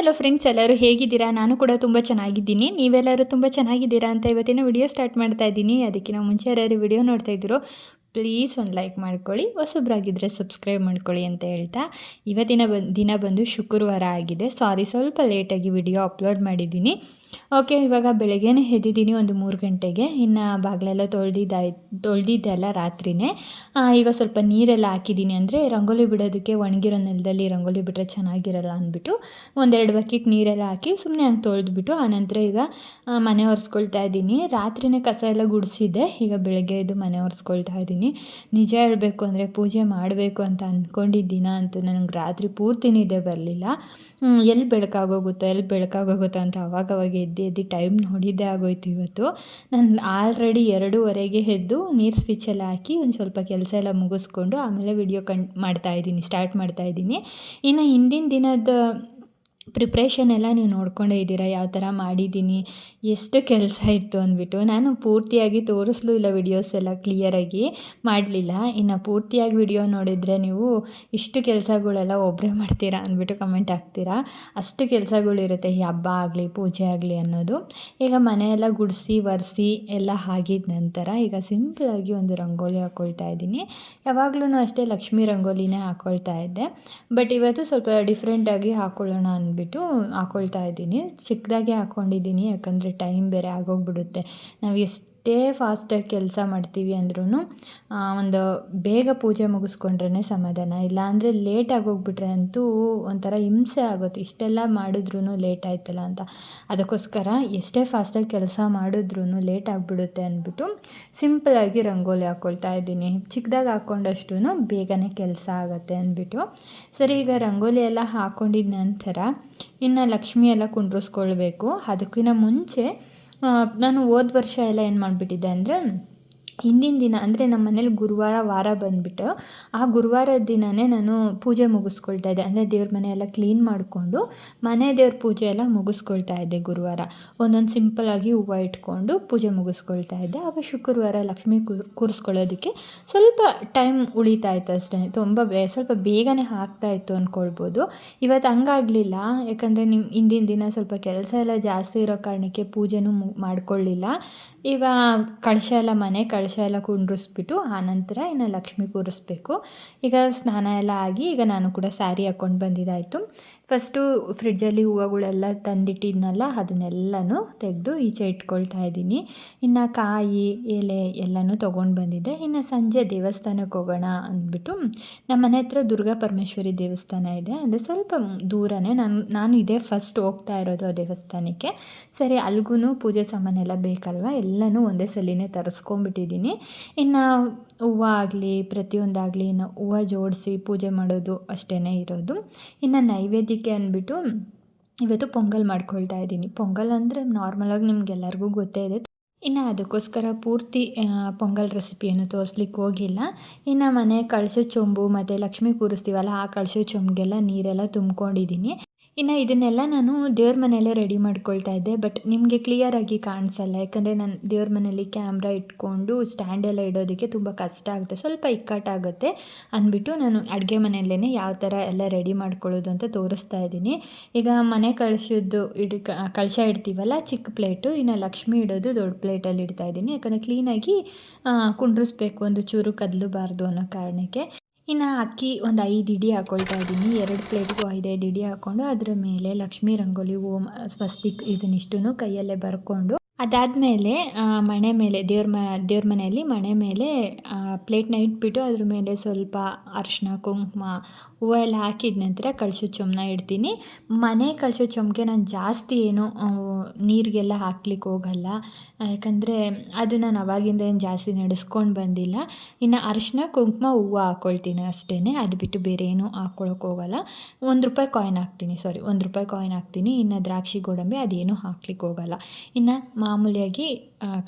Hello friends ಎಲ್ಲರೂ ಹೇಗಿದ್ದೀರಾ? ನಾನು ಕೂಡ ತುಂಬ ಚೆನ್ನಾಗಿದ್ದೀನಿ. ನೀವೆಲ್ಲರೂ ತುಂಬ ಚೆನ್ನಾಗಿದ್ದೀರಾ ಅಂತ ಇವತ್ತಿನ ವಿಡಿಯೋ ಸ್ಟಾರ್ಟ್ ಮಾಡ್ತಾ ಇದ್ದೀನಿ. ಅದಕ್ಕಿಂತ ಮುಂಚೆ ಯಾರ್ಯಾರು ವಿಡಿಯೋ ನೋಡ್ತಾ ಇದ್ರು ಪ್ಲೀಸ್ ಒಂದು ಲೈಕ್ ಮಾಡ್ಕೊಳ್ಳಿ ಹೊಸಬ್ರಾಗಿದ್ದರೆ ಸಬ್ಸ್ಕ್ರೈಬ್ ಮಾಡ್ಕೊಳ್ಳಿ ಅಂತ ಹೇಳ್ತಾ ಇವತ್ತಿನ ಬನ್ ದಿನ ಬಂದು ಶುಕ್ರವಾರ ಆಗಿದೆ. ಸಾರಿ ಸ್ವಲ್ಪ ಲೇಟಾಗಿ ವಿಡಿಯೋ ಅಪ್ಲೋಡ್ ಮಾಡಿದ್ದೀನಿ. ಓಕೆ, ಇವಾಗ ಬೆಳಗ್ಗೆನೇ ಎದ್ದಿದ್ದೀನಿ ಒಂದು ಮೂರು ಗಂಟೆಗೆ. ಇನ್ನು ಬಾಗಿಲೆಲ್ಲ ತೊಳೆದಿದ್ದಾಯ್ ತೊಳೆದಿದ್ದೆ ಅಲ್ಲ ರಾತ್ರಿನೇ. ಈಗ ಸ್ವಲ್ಪ ನೀರೆಲ್ಲ ಹಾಕಿದ್ದೀನಿ ಅಂದರೆ ರಂಗೋಲಿ ಬಿಡೋದಕ್ಕೆ ಒಣಗಿರೋ ನೆಲದಲ್ಲಿ ರಂಗೋಲಿ ಬಿಟ್ಟರೆ ಚೆನ್ನಾಗಿರಲ್ಲ ಅಂದ್ಬಿಟ್ಟು ಒಂದೆರಡು ಬಕೆಟ್ ನೀರೆಲ್ಲ ಹಾಕಿ ಸುಮ್ಮನೆ ಹಂಗೆ ತೊಳೆದ್ಬಿಟ್ಟು ಆನಂತರ ಈಗ ಮನೆ ಒರೆಸ್ಕೊಳ್ತಾ ಇದ್ದೀನಿ. ರಾತ್ರಿನೇ ಕಸ ಎಲ್ಲ ಗುಡಿಸಿದ್ದೆ. ಈಗ ಬೆಳಗ್ಗೆ ಎದ್ದು ಮನೆ ಒರೆಸ್ಕೊಳ್ತಾ ಇದ್ದೀನಿ. ನಿಜ ಹೇಳಬೇಕು ಅಂದರೆ ಪೂಜೆ ಮಾಡಬೇಕು ಅಂತ ಅಂದ್ಕೊಂಡಿದ್ದೀನ ಅಂತೂ ನನಗೆ ರಾತ್ರಿ ಪೂರ್ತಿ ಇದೆ ಬರಲಿಲ್ಲ ಎಲ್ಲಿ ಬೆಳಕಾಗೋಗುತ್ತೋ ಎಲ್ಲಿ ಬೆಳಕಾಗೋಗುತ್ತೋ ಅಂತ ಅವಾಗವಾಗ ಎದ್ದು ಎದ್ದು ಟೈಮ್ ನೋಡಿದ್ದೇ ಆಗೋಯ್ತು ಇವತ್ತು. ನಾನು ಆಲ್ರೆಡಿ ಎರಡೂವರೆಗೆ ಎದ್ದು ನೀರು ಸ್ವಿಚ್ ಎಲ್ಲ ಹಾಕಿ ಒಂದು ಸ್ವಲ್ಪ ಕೆಲಸ ಎಲ್ಲ ಮುಗಿಸ್ಕೊಂಡು ಆಮೇಲೆ ವಿಡಿಯೋ ಕಣ್ ಮಾಡ್ತಾಯಿದ್ದೀನಿ ಸ್ಟಾರ್ಟ್ ಮಾಡ್ತಾ ಇದ್ದೀನಿ. ಇನ್ನು ಹಿಂದಿನ ದಿನದ ಪ್ರಿಪ್ರೇಷನ್ ಎಲ್ಲ ನೀವು ನೋಡ್ಕೊಂಡೇ ಇದ್ದೀರಾ? ಯಾವ ಥರ ಮಾಡಿದ್ದೀನಿ? ಎಷ್ಟು ಕೆಲಸ ಇತ್ತು ಅಂದ್ಬಿಟ್ಟು ನಾನು ಪೂರ್ತಿಯಾಗಿ ತೋರಿಸ್ಲೂ ಇಲ್ಲ ವಿಡಿಯೋಸ್ ಎಲ್ಲ ಕ್ಲಿಯರಾಗಿ ಮಾಡಲಿಲ್ಲ. ಇನ್ನು ಪೂರ್ತಿಯಾಗಿ ವಿಡಿಯೋ ನೋಡಿದರೆ ನೀವು ಇಷ್ಟು ಕೆಲಸಗಳೆಲ್ಲ ಒಬ್ಬರೇ ಮಾಡ್ತೀರಾ ಅಂದ್ಬಿಟ್ಟು ಕಮೆಂಟ್ ಹಾಕ್ತೀರಾ? ಅಷ್ಟು ಕೆಲಸಗಳಿರುತ್ತೆ. ಈ ಹಬ್ಬ ಆಗಲಿ, ಪೂಜೆ ಆಗಲಿ ಅನ್ನೋದು. ಈಗ ಮನೆಯೆಲ್ಲ ಗುಡಿಸಿ, ಒರೆಸಿ ಎಲ್ಲ ಆಗಿದ ನಂತರ ಈಗ ಸಿಂಪಲಾಗಿ ಒಂದು ರಂಗೋಲಿ ಹಾಕ್ಕೊಳ್ತಾ ಇದ್ದೀನಿ. ಯಾವಾಗಲೂ ಅಷ್ಟೇ ಲಕ್ಷ್ಮೀ ರಂಗೋಲಿನೇ ಹಾಕ್ಕೊಳ್ತಾ ಇದ್ದೆ. ಬಟ್ ಇವತ್ತು ಸ್ವಲ್ಪ ಡಿಫ್ರೆಂಟಾಗಿ ಹಾಕ್ಕೊಳ್ಳೋಣ ಅಂದ್ಬಿಟ್ಟು ಹಾಕ್ಕೊಳ್ತಾ ಇದ್ದೀನಿ. ಚಿಕ್ಕದಾಗೆ ಹಾಕೊಂಡಿದ್ದೀನಿ ಯಾಕಂದರೆ ಟೈಮ್ ಬೇರೆ ಆಗೋಗ್ಬಿಡುತ್ತೆ. ನಾವು ಎಷ್ಟೇ ಫಾಸ್ಟಾಗಿ ಕೆಲಸ ಮಾಡ್ತೀವಿ ಅಂದ್ರೂ ಒಂದು ಬೇಗ ಪೂಜೆ ಮುಗಿಸ್ಕೊಂಡ್ರೇ ಸಮಾಧಾನ. ಇಲ್ಲಾಂದರೆ ಲೇಟ್ ಆಗೋಗ್ಬಿಟ್ರೆ ಅಂತೂ ಒಂಥರ ಹಿಂಸೆ ಆಗುತ್ತೆ. ಇಷ್ಟೆಲ್ಲ ಮಾಡಿದ್ರೂ ಲೇಟ್ ಆಯ್ತಲ್ಲ ಅಂತ. ಅದಕ್ಕೋಸ್ಕರ ಎಷ್ಟೇ ಫಾಸ್ಟಾಗಿ ಕೆಲಸ ಮಾಡಿದ್ರೂ ಲೇಟ್ ಆಗಿಬಿಡುತ್ತೆ ಅಂದ್ಬಿಟ್ಟು ಸಿಂಪಲಾಗಿ ರಂಗೋಲಿ ಹಾಕ್ಕೊಳ್ತಾ ಇದ್ದೀನಿ. ಚಿಕ್ಕದಾಗಿ ಹಾಕ್ಕೊಂಡಷ್ಟು ಬೇಗನೆ ಕೆಲಸ ಆಗುತ್ತೆ ಅಂದ್ಬಿಟ್ಟು. ಸರಿ, ಈಗ ರಂಗೋಲಿ ಎಲ್ಲ ಹಾಕ್ಕೊಂಡಿದ ನಂತರ ಇನ್ನು ಲಕ್ಷ್ಮಿ ಎಲ್ಲ ಕುಂಡ್ರಿಸ್ಕೊಳ್ಬೇಕು. ಅದಕ್ಕಿಂತ ಮುಂಚೆ ನಾನು ಹೋದ ವರ್ಷ ಎಲ್ಲ ಏನು ಮಾಡಿಬಿಟ್ಟಿದ್ದೆ ಅಂದರೆ ಹಿಂದಿನ ದಿನ ಅಂದರೆ ನಮ್ಮ ಮನೇಲಿ ಗುರುವಾರ ವಾರ ಬಂದುಬಿಟ್ಟು ಆ ಗುರುವಾರದ ದಿನವೇ ನಾನು ಪೂಜೆ ಮುಗಿಸ್ಕೊಳ್ತಾ ಇದ್ದೆ. ಅಂದರೆ ದೇವ್ರ ಮನೆ ಎಲ್ಲ ಕ್ಲೀನ್ ಮಾಡಿಕೊಂಡು ಮನೆ ದೇವ್ರ ಪೂಜೆ ಎಲ್ಲ ಮುಗಿಸ್ಕೊಳ್ತಾ ಇದ್ದೆ ಗುರುವಾರ. ಒಂದೊಂದು ಸಿಂಪಲಾಗಿ ಹೂವು ಇಟ್ಕೊಂಡು ಪೂಜೆ ಮುಗಿಸ್ಕೊಳ್ತಾ ಇದ್ದೆ. ಆಗ ಶುಕ್ರವಾರ ಲಕ್ಷ್ಮಿ ಕೂರ್, ಕೂರಿಸ್ಕೊಳ್ಳೋದಕ್ಕೆ ಸ್ವಲ್ಪ ಟೈಮ್ ಉಳಿತಾ ಇತ್ತು ಅಷ್ಟೇ. ತುಂಬ ಬೇ, ಸ್ವಲ್ಪ ಬೇಗನೆ ಆಗ್ತಾ ಇತ್ತು ಅಂದ್ಕೊಳ್ಬೋದು ಇವತ್ತು ಹಂಗಾಗಲಿಲ್ಲ. ಯಾಕಂದರೆ ನಿಮ್ಮ ಹಿಂದಿನ ದಿನ ಸ್ವಲ್ಪ ಕೆಲಸ ಎಲ್ಲ ಜಾಸ್ತಿ ಇರೋ ಕಾರಣಕ್ಕೆ ಪೂಜೆನೂ ಮಾಡ್ಕೊಳ್ಳಿಲ್ಲ ಈಗ ಕಳಶ ಎಲ್ಲ ಮನೆ ಕಳಶ ಎಲ್ಲ ಕುಂಡ್ರಿಸ್ಬಿಟ್ಟು ಆನಂತರ ಇನ್ನು ಲಕ್ಷ್ಮಿ ಕೂರಿಸ್ಬೇಕು. ಈಗ ಸ್ನಾನ ಎಲ್ಲ ಆಗಿ ಈಗ ನಾನು ಕೂಡ ಸ್ಯಾರಿ ಹಾಕ್ಕೊಂಡು ಬಂದಿದ್ದಾಯಿತು. ಫಸ್ಟು ಫ್ರಿಡ್ಜಲ್ಲಿ ಹೂವುಗಳೆಲ್ಲ ತಂದಿಟ್ಟಿದ್ನಲ್ಲ, ಅದನ್ನೆಲ್ಲನೂ ತೆಗೆದು ಈಚೆ ಇಟ್ಕೊಳ್ತಾ ಇದ್ದೀನಿ. ಇನ್ನು ಕಾಯಿ, ಎಲೆ ಎಲ್ಲನೂ ತೊಗೊಂಡು ಬಂದಿದ್ದೆ. ಇನ್ನು ಸಂಜೆ ದೇವಸ್ಥಾನಕ್ಕೆ ಹೋಗೋಣ ಅಂದ್ಬಿಟ್ಟು ನಮ್ಮ ಮನೆ ಹತ್ರ ದುರ್ಗಾ ಪರಮೇಶ್ವರಿ ದೇವಸ್ಥಾನ ಇದೆ. ಅಂದರೆ ಸ್ವಲ್ಪ ದೂರನೇ ನಾನು ನಾನು ಇದೇ ಫಸ್ಟ್ ಹೋಗ್ತಾ ಇರೋದು ಆ ದೇವಸ್ಥಾನಕ್ಕೆ. ಸರಿ ಅಲ್ಗೂ ಪೂಜೆ ಸಾಮಾನೆಲ್ಲ ಬೇಕಲ್ವ? ಎಲ್ಲನೂ ಒಂದೇ ಸಲಿನೇ ತರಿಸ್ಕೊಂಬಿಟ್ಟಿದ್ದೀನಿ ಇನ್ನು ಹೂವು ಆಗಲಿ, ಪ್ರತಿಯೊಂದಾಗಲಿ ಇನ್ನು ಹೂವು ಜೋಡಿಸಿ ಪೂಜೆ ಮಾಡೋದು ಅಷ್ಟೇ ಇರೋದು. ಇನ್ನು ನೈವೇದ್ಯಕ್ಕೆ ಅಂದ್ಬಿಟ್ಟು ಇವತ್ತು ಪೊಂಗಲ್ ಮಾಡ್ಕೊಳ್ತಾ ಇದ್ದೀನಿ. ಪೊಂಗಲ್ ಅಂದರೆ ನಾರ್ಮಲಾಗಿ ನಿಮ್ಗೆಲ್ಲರಿಗೂ ಗೊತ್ತೇ ಇದೆ. ಇನ್ನು ಅದಕ್ಕೋಸ್ಕರ ಪೂರ್ತಿ ಪೊಂಗಲ್ ರೆಸಿಪಿಯನ್ನು ತೋರಿಸ್ಲಿಕ್ಕೆ ಹೋಗಿಲ್ಲ. ಇನ್ನು ಮನೆ ಕಳಿಸೋ ಚೊಂಬು ಮತ್ತು ಲಕ್ಷ್ಮಿ ಕೂರಿಸ್ತೀವಲ್ಲ, ಆ ಕಳಶದ ಚೊಂಬಿಗೆಲ್ಲ ನೀರೆಲ್ಲ ತುಂಬ್ಕೊಂಡಿದ್ದೀನಿ. ಇನ್ನು ಇದನ್ನೆಲ್ಲ ನಾನು ದೇವ್ರ ಮನೆಯಲ್ಲೇ ರೆಡಿ ಮಾಡ್ಕೊಳ್ತಾ ಇದ್ದೆ ಬಟ್ ನಿಮಗೆ ಕ್ಲಿಯರಾಗಿ ಕಾಣಿಸಲ್ಲ. ಯಾಕಂದರೆ ನಾನು ದೇವ್ರ ಮನೆಯಲ್ಲಿ ಕ್ಯಾಮ್ರಾ ಇಟ್ಕೊಂಡು ಸ್ಟ್ಯಾಂಡೆಲ್ಲ ಇಡೋದಕ್ಕೆ ತುಂಬ ಕಷ್ಟ ಆಗುತ್ತೆ. ಸ್ವಲ್ಪ ಇಕ್ಕಟ್ಟಾಗುತ್ತೆ ಅಂದ್ಬಿಟ್ಟು ನಾನು ಅಡುಗೆ ಮನೆಯಲ್ಲೇ ಯಾವ ಥರ ಎಲ್ಲ ರೆಡಿ ಮಾಡ್ಕೊಳ್ಳೋದು ಅಂತ ತೋರಿಸ್ತಾ ಇದ್ದೀನಿ. ಈಗ ಮನೆ ಕಳಶದ್ದು ಇಡ್ ಕಳಶ ಇಡ್ತೀವಲ್ಲ, ಚಿಕ್ಕ ಪ್ಲೇಟು ಇನ್ನು ಲಕ್ಷ್ಮಿ ಇಡೋದು ದೊಡ್ಡ ಪ್ಲೇಟಲ್ಲಿ ಇಡ್ತಾ ಇದ್ದೀನಿ. ಯಾಕಂದರೆ ಕ್ಲೀನಾಗಿ ಕುಂಡ್ರಿಸ್ಬೇಕು, ಒಂದು ಚೂರು ಕದಲಬಾರ್ದು ಅನ್ನೋ ಕಾರಣಕ್ಕೆ. ಇನ್ನು ಅಕ್ಕಿ ಒಂದು ಐದು ಇಡಿ ಹಾಕೊಳ್ತಾ ಇದ್ದೀನಿ. ಎರಡು ಪ್ಲೇಟ್ಗೂ ಐದೈದು ಇಡಿ ಹಾಕ್ಕೊಂಡು ಅದರ ಮೇಲೆ ಲಕ್ಷ್ಮೀ ರಂಗೋಲಿ ಓಂ, ಸ್ವಸ್ತಿಕ್ ಇದನ್ನಿಷ್ಟೂ ಕೈಯಲ್ಲೇ ಬರ್ಕೊಂಡು ಅದಾದಮೇಲೆ ಮಣೆ ಮೇಲೆ, ದೇವ್ರ ಮ, ದೇವ್ರ ಮನೆಯಲ್ಲಿ ಮಣೆ ಮೇಲೆ ಪ್ಲೇಟ್ನ ಇಟ್ಬಿಟ್ಟು ಅದ್ರ ಮೇಲೆ ಸ್ವಲ್ಪ ಅರಿಶಿನ ಕುಂಕುಮ ಹೂವು ಎಲ್ಲ ಹಾಕಿದ ನಂತರ ಕಳಶದ ಚೊಂಬನ್ನ ಇಡ್ತೀನಿ. ಮನೆ ಕಳಶದ ಚೊಂಬಿಗೆ ನಾನು ಜಾಸ್ತಿ ಏನು ನೀರಿಗೆಲ್ಲ ಹಾಕ್ಲಿಕ್ಕೆ ಹೋಗಲ್ಲ. ಯಾಕಂದರೆ ಅದು ನಾನು ಅವಾಗಿಂದ ಏನು ಜಾಸ್ತಿ ನಡೆಸ್ಕೊಂಡು ಬಂದಿಲ್ಲ. ಇನ್ನು ಅರಿಶಿನ ಕುಂಕುಮ ಹೂವು ಹಾಕ್ಕೊಳ್ತೀನಿ ಅಷ್ಟೇ ಅದು ಬಿಟ್ಟು ಬೇರೆ ಏನೂ ಹಾಕ್ಕೊಳಕ್ಕೆ ಹೋಗಲ್ಲ. ಒಂದು ರೂಪಾಯಿ ಕಾಯಿನ್ ಹಾಕ್ತೀನಿ ಸಾರಿ ಒಂದು ರೂಪಾಯಿ ಕಾಯಿನ್ ಹಾಕ್ತೀನಿ. ಇನ್ನು ದ್ರಾಕ್ಷಿ, ಗೋಡಂಬಿ ಅದೇನು ಹಾಕ್ಲಿಕ್ಕೆ ಹೋಗಲ್ಲ. ಇನ್ನು ಮಾಮೂಲಿಯಾಗಿ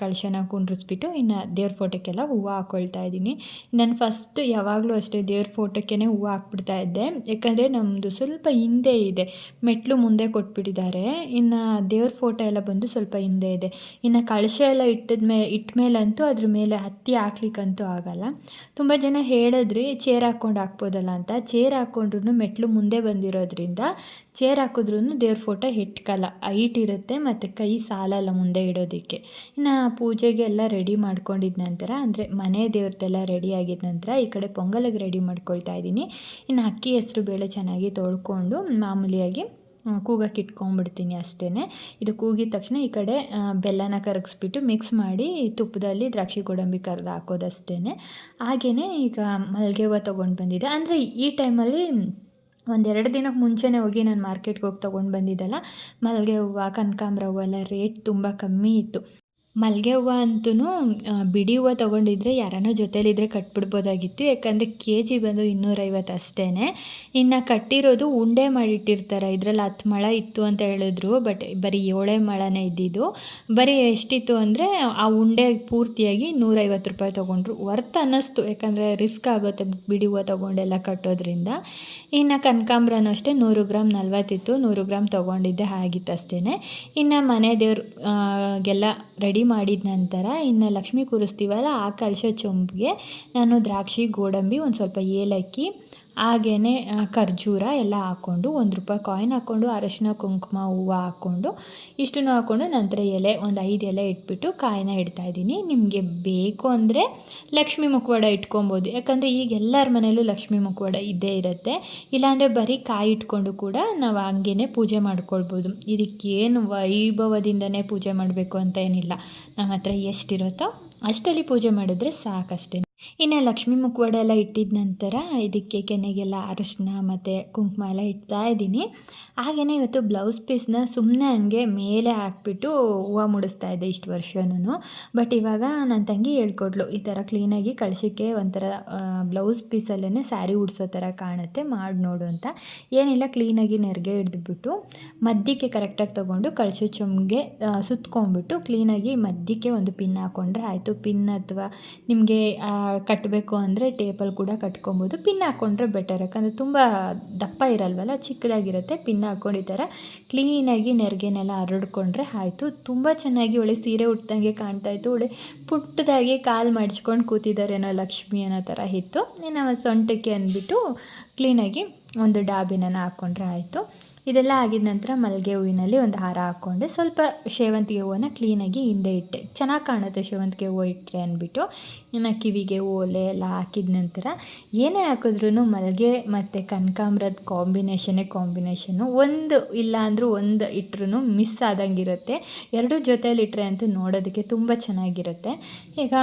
ಕಳಶನ ಕುಂಡ್ರಿಸ್ಬಿಟ್ಟು ಇನ್ನು ದೇವ್ರ ಫೋಟೋಕ್ಕೆಲ್ಲ ಹೂವು ಹಾಕ್ಕೊಳ್ತಾ ಇದ್ದೀನಿ. ನಾನು ಫಸ್ಟ್ ಯಾವಾಗಲೂ ಅಷ್ಟೇ ದೇವ್ರ ಫೋಟೋಕ್ಕೇ ಹೂವು ಹಾಕ್ಬಿಡ್ತಾ ಇದ್ದೆ. ಯಾಕಂದರೆ ನಮ್ಮದು ಸ್ವಲ್ಪ ಹಿಂದೆ ಇದೆ. ಮೆಟ್ಲು ಮುಂದೆ ಕೊಟ್ಬಿಟ್ಟಿದ್ದಾರೆ. ಇನ್ನು ದೇವ್ರ ಫೋಟೋ ಎಲ್ಲ ಬಂದು ಸ್ವಲ್ಪ ಹಿಂದೆ ಇದೆ. ಇನ್ನು ಕಳಶ ಎಲ್ಲ ಇಟ್ಟಿದ ಮೇಲೆ ಇಟ್ಟ ಮೇಲಂತೂ ಅದ್ರ ಮೇಲೆ ಹತ್ತಿ ಹಾಕ್ಲಿಕ್ಕಂತೂ ಆಗಲ್ಲ. ತುಂಬ ಜನ ಹೇಳಿದ್ರಿ, ಚೇರ್ ಹಾಕ್ಕೊಂಡು ಹಾಕ್ಬೋದಲ್ಲ ಅಂತ. ಚೇರ್ ಹಾಕ್ಕೊಂಡ್ರು ಮೆಟ್ಲು ಮುಂದೆ ಬಂದಿರೋದ್ರಿಂದ ಚೇರ್ ಹಾಕಿದ್ರೂ ದೇವ್ರ ಫೋಟೋ ಹಿಟ್ಕಲ್ಲ. ಹೈಟ್ ಇರುತ್ತೆ ಮತ್ತು ಕೈ ಸಾಲಲ್ಲ ಮುಂದೆ ಇಡೋದಕ್ಕೆ. ಇನ್ನು ಪೂಜೆಗೆ ಎಲ್ಲ ರೆಡಿ ಮಾಡ್ಕೊಂಡಿದ್ದ ನಂತರ, ಅಂದರೆ ಮನೆ ದೇವ್ರದ್ದೆಲ್ಲ ರೆಡಿ ಆಗಿದ ನಂತರ ಈ ಕಡೆ ಪೊಂಗಲಿಗೆ ರೆಡಿ ಮಾಡ್ಕೊಳ್ತಾ ಇದ್ದೀನಿ. ಇನ್ನು ಅಕ್ಕಿ ಹೆಸರು ಬೇಳೆ ಚೆನ್ನಾಗಿ ತೊಳ್ಕೊಂಡು ಮಾಮೂಲಿಯಾಗಿ ಕೂಗಕ್ಕೆ ಇಟ್ಕೊಂಡ್ಬಿಡ್ತೀನಿ ಅಷ್ಟೇ ಇದು ಕೂಗಿದ ತಕ್ಷಣ ಈ ಕಡೆ ಬೆಲ್ಲನ ಕರಗಿಸ್ಬಿಟ್ಟು ಮಿಕ್ಸ್ ಮಾಡಿ ತುಪ್ಪದಲ್ಲಿ ದ್ರಾಕ್ಷಿ ಗೋಡಂಬಿ ಕರೆದು ಹಾಕೋದಷ್ಟೇ ಹಾಗೆಯೇ ಈಗ ಮಲ್ಲಿಗೆ ಹೂವು ತೊಗೊಂಡು ಬಂದಿದ್ದೆ ಅಂದರೆ ಈ ಟೈಮಲ್ಲಿ ಒಂದೆರಡು ದಿನಕ್ಕೆ ಮುಂಚೆನೇ ಹೋಗಿ ನಾನು ಮಾರ್ಕೆಟ್ಗೆ ಹೋಗಿ ತೊಗೊಂಡು ಬಂದಿದ್ದಲ್ಲ ಮಲ್ಲಿಗೆ ಹೂವು ಕನಕಾಂಬ್ರ ಹೂವು ಎಲ್ಲ ರೇಟ್ ತುಂಬ ಕಮ್ಮಿ ಇತ್ತು. ಮಲ್ಲಿಗೆ ಹೂವು ಅಂತೂ ಬಿಡಿ ಹೂವು ತೊಗೊಂಡಿದ್ರೆ ಯಾರನ್ನೋ ಜೊತೆಯಲ್ಲಿದ್ದರೆ ಕಟ್ಬಿಡ್ಬೋದಾಗಿತ್ತು. ಯಾಕಂದರೆ ಕೆ ಜಿ ಬಂದು ಇನ್ನೂರೈವತ್ತು ಅಷ್ಟೇ ಇನ್ನು ಕಟ್ಟಿರೋದು ಉಂಡೆ ಮಾಡಿಟ್ಟಿರ್ತಾರೆ ಇದರಲ್ಲಿ ಹತ್ತು ಮಳ ಇತ್ತು ಅಂತ ಹೇಳಿದ್ರು, ಬಟ್ ಬರೀ ಏಳೇ ಮೊಳನೇ ಇದ್ದಿದ್ದು. ಬರೀ ಎಷ್ಟಿತ್ತು ಅಂದರೆ, ಆ ಉಂಡೆ ಪೂರ್ತಿಯಾಗಿ ನೂರೈವತ್ತು ರೂಪಾಯಿ ತೊಗೊಂಡ್ರು. ವರ್ತ್ ಅನ್ನಿಸ್ತು. ಯಾಕಂದರೆ ರಿಸ್ಕ್ ಆಗುತ್ತೆ ಬಿಡಿ ಹೂವು ತೊಗೊಂಡೆಲ್ಲ ಕಟ್ಟೋದ್ರಿಂದ. ಇನ್ನು ಕನಕಾಂಬ್ರನೂ ಅಷ್ಟೇ ನೂರು ಗ್ರಾಮ್ ನಲ್ವತ್ತಿತ್ತು. ನೂರು ಗ್ರಾಮ್ ತೊಗೊಂಡಿದ್ದೆ ಆಗಿತ್ತು ಅಷ್ಟೇ ಇನ್ನು ಮನೆ ದೇವ್ರು ಗೆಲ್ಲ ಮಾಡಿದ ನಂತರ ಇನ್ನು ಲಕ್ಷ್ಮಿ ಕೂರಿಸ್ತೀವಲ್ಲ ಆ ಕಳಶ ಚೊಂಬಿಗೆ ನಾನು ದ್ರಾಕ್ಷಿ ಗೋಡಂಬಿ ಒಂದು ಸ್ವಲ್ಪ ಏಲಕ್ಕಿ ಹಾಗೆಯೇ ಖರ್ಜೂರ ಎಲ್ಲ ಹಾಕ್ಕೊಂಡು ಒಂದು ರೂಪಾಯಿ ಕಾಯಿನ್ ಹಾಕ್ಕೊಂಡು ಅರಶಿನ, ಕುಂಕುಮ, ಹೂವು ಹಾಕ್ಕೊಂಡು ಇಷ್ಟನ್ನು ಹಾಕ್ಕೊಂಡು ನಂತರ ಎಲೆ, ಒಂದು ಐದು ಎಲೆ ಇಟ್ಬಿಟ್ಟು ಕಾಯಿನ ಇಡ್ತಾಯಿದ್ದೀನಿ ನಿಮಗೆ ಬೇಕು ಅಂದರೆ ಲಕ್ಷ್ಮೀ ಮುಖವಾಡ ಇಟ್ಕೊಬೋದು. ಯಾಕಂದರೆ ಈಗ ಎಲ್ಲರ ಮನೆಯಲ್ಲೂ ಲಕ್ಷ್ಮೀ ಮುಖವಾಡ ಇದ್ದೇ ಇರುತ್ತೆ. ಇಲ್ಲಾಂದರೆ ಬರೀ ಕಾಯಿ ಇಟ್ಕೊಂಡು ಕೂಡ ನಾವು ಹಂಗೇ ಪೂಜೆ ಮಾಡ್ಕೊಳ್ಬೋದು. ಇದಕ್ಕೇನು ವೈಭವದಿಂದನೇ ಪೂಜೆ ಮಾಡಬೇಕು ಅಂತ ಏನಿಲ್ಲ. ನಮ್ಮ ಹತ್ರ ಎಷ್ಟಿರುತ್ತೋ ಅಷ್ಟರಲ್ಲಿ ಪೂಜೆ ಮಾಡಿದ್ರೆ ಸಾಕಷ್ಟೇ. ಇನ್ನು ಲಕ್ಷ್ಮೀ ಮುಖವಾಡ ಎಲ್ಲ ಇಟ್ಟಿದ ನಂತರ ಇದಕ್ಕೆ ಕೆನೆಗೆಲ್ಲ ಅರಶಿನ ಮತ್ತು ಕುಂಕುಮ ಎಲ್ಲ ಇಡ್ತಾ ಇದ್ದೀನಿ. ಹಾಗೆಯೇ ಇವತ್ತು ಬ್ಲೌಸ್ ಪೀಸ್ನ ಸುಮ್ಮನೆ ಹಂಗೆ ಮೇಲೆ ಹಾಕ್ಬಿಟ್ಟು ಹೂವು ಮುಡಿಸ್ತಾ ಇದ್ದೆ ಇಷ್ಟು ವರ್ಷನೂ ಬಟ್ ಇವಾಗ ನನ್ನ ತಂಗಿ ಹೇಳ್ಕೊಟ್ಲು, ಈ ಥರ ಕ್ಲೀನಾಗಿ ಕಳಶಕ್ಕೆ ಒಂಥರ ಬ್ಲೌಸ್ ಪೀಸಲ್ಲೇ ಸ್ಯಾರಿ ಉಡ್ಸೋ ಥರ ಕಾಣುತ್ತೆ, ಮಾಡಿ ನೋಡು ಅಂತ. ಏನಿಲ್ಲ ಕ್ಲೀನಾಗಿ ನೆರಿಗೆ ಹಿಡಿದ್ಬಿಟ್ಟು ಮಧ್ಯಕ್ಕೆ ಕರೆಕ್ಟಾಗಿ ತೊಗೊಂಡು ಕಳಶ ಚೊಂಬಿಗೆ ಸುತ್ಕೊಂಡ್ಬಿಟ್ಟು ಕ್ಲೀನಾಗಿ ಮಧ್ಯಕ್ಕೆ ಒಂದು ಪಿನ್ ಹಾಕ್ಕೊಂಡ್ರೆ ಆಯಿತು. ಪಿನ್ ಅಥವಾ ನಿಮಗೆ ಕಟ್ಟಬೇಕು ಅಂದರೆ ಟೇಪಲ್ಲಿ ಕೂಡ ಕಟ್ಕೊಬೋದು. ಪಿನ್ ಹಾಕ್ಕೊಂಡ್ರೆ ಬೆಟರ್ ಯಾಕಂದರೆ ತುಂಬ ದಪ್ಪ ಇರಲ್ವಲ್ಲ, ಚಿಕ್ಕದಾಗಿರುತ್ತೆ. ಪಿನ್ ಹಾಕ್ಕೊಂಡು ಈ ಕ್ಲೀನಾಗಿ ನೆರಿಗೆನೆಲ್ಲ ಹರಡ್ಕೊಂಡ್ರೆ ಆಯಿತು. ತುಂಬ ಚೆನ್ನಾಗಿ ಒಳ್ಳೆ ಸೀರೆ ಉಟ್ದಂಗೆ ಕಾಣ್ತಾಯಿತ್ತು ಒಳ್ಳೆ ಪುಟ್ಟದಾಗಿ ಕಾಲು ಕೂತಿದ್ದಾರೆ ಕೂತಿದ್ದಾರೇನೋ ಲಕ್ಷ್ಮಿ ಅನ್ನೋ ಥರ ಇತ್ತು. ಇನ್ನು ಸೊಂಟಕ್ಕೆ ಅಂದ್ಬಿಟ್ಟು ಕ್ಲೀನಾಗಿ ಒಂದು ಡಾಬಿನ ಹಾಕ್ಕೊಂಡ್ರೆ ಆಯಿತು. ಇದೆಲ್ಲ ಆಗಿದ ನಂತರ ಮಲ್ಲಿಗೆ ಹೂವಿನಲ್ಲಿ ಒಂದು ಹಾರ ಹಾಕ್ಕೊಂಡೆ ಸ್ವಲ್ಪ ಸೇವಂತಿಗೆ ಹೂವನ್ನು ಕ್ಲೀನಾಗಿ ಹಿಂದೆ ಇಟ್ಟೆ. ಚೆನ್ನಾಗಿ ಕಾಣುತ್ತೆ ಸೇವಂತಿಗೆ ಹೂವು ಇಟ್ಟರೆ ಅಂದ್ಬಿಟ್ಟು. ಇನ್ನು ಕಿವಿಗೆ ಓಲೆ ಎಲ್ಲ ಹಾಕಿದ ನಂತರ ಏನೇ ಹಾಕಿದ್ರೂ ಮಲ್ಲಿಗೆ ಮತ್ತು ಕನಕಾಂಬ್ರದ ಕಾಂಬಿನೇಷನೇ ಕಾಂಬಿನೇಷನ್ನು ಒಂದು ಇಲ್ಲ ಅಂದರೂ ಒಂದು ಇಟ್ರೂ ಮಿಸ್ ಆದಂಗಿರುತ್ತೆ. ಎರಡೂ ಇಟ್ಟರೆ ಅಂತೂ ನೋಡೋದಕ್ಕೆ ತುಂಬ ಚೆನ್ನಾಗಿರುತ್ತೆ. ಈಗ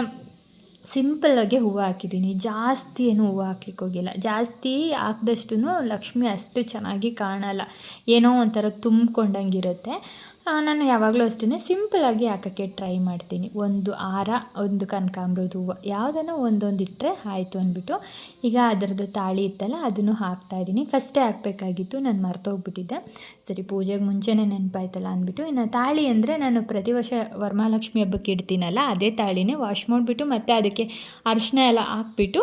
ಸಿಂಪಲ್ಲಾಗೆ ಹೂವು ಹಾಕಿದ್ದೀನಿ. ಜಾಸ್ತಿ ಏನು ಹೂವು ಹಾಕ್ಲಿಕ್ಕೆ ಹೋಗಿಲ್ಲ. ಜಾಸ್ತಿ ಹಾಕ್ದಷ್ಟು ಲಕ್ಷ್ಮಿ ಅಷ್ಟು ಚೆನ್ನಾಗಿ ಕಾಣಲ್ಲ. ಏನೋ ಒಂಥರ ತುಂಬ್ಕೊಂಡಂಗಿರುತ್ತೆ. ನಾನು ಯಾವಾಗಲೂ ಅಷ್ಟೇ ಸಿಂಪಲ್ಲಾಗಿ ಹಾಕೋಕ್ಕೆ ಟ್ರೈ ಮಾಡ್ತೀನಿ. ಒಂದು ಹಾರ ಒಂದು ಕನಕಾಂಬ್ರದ ಹೂವು. ಯಾವುದನ್ನು ಒಂದೊಂದು ಇಟ್ಟರೆ ಆಯಿತು ಅಂದ್ಬಿಟ್ಟು. ಈಗ ಅದರದ್ದು ತಾಳಿ ಇತ್ತಲ್ಲ, ಅದನ್ನು ಹಾಕ್ತಾಯಿದ್ದೀನಿ ಫಸ್ಟೇ ಹಾಕಬೇಕಾಗಿತ್ತು, ನಾನು ಮರ್ತೋಗ್ಬಿಟ್ಟಿದ್ದೆ. ಸರಿ, ಪೂಜೆಗೆ ಮುಂಚೆನೇ ನೆನಪಾಯ್ತಲ್ಲ ಅಂದ್ಬಿಟ್ಟು. ಇನ್ನು ತಾಳಿ ಅಂದರೆ ನಾನು ಪ್ರತಿ ವರ್ಷ ವರಮಹಾಲಕ್ಷ್ಮಿ ಹಬ್ಬಕ್ಕೆ ಇಡ್ತೀನಲ್ಲ, ಅದೇ ತಾಳಿನೇ ವಾಶ್ ಮಾಡಿಬಿಟ್ಟು ಮತ್ತೆ ಅದಕ್ಕೆ ಅರಿಶಿನ ಎಲ್ಲ ಹಾಕ್ಬಿಟ್ಟು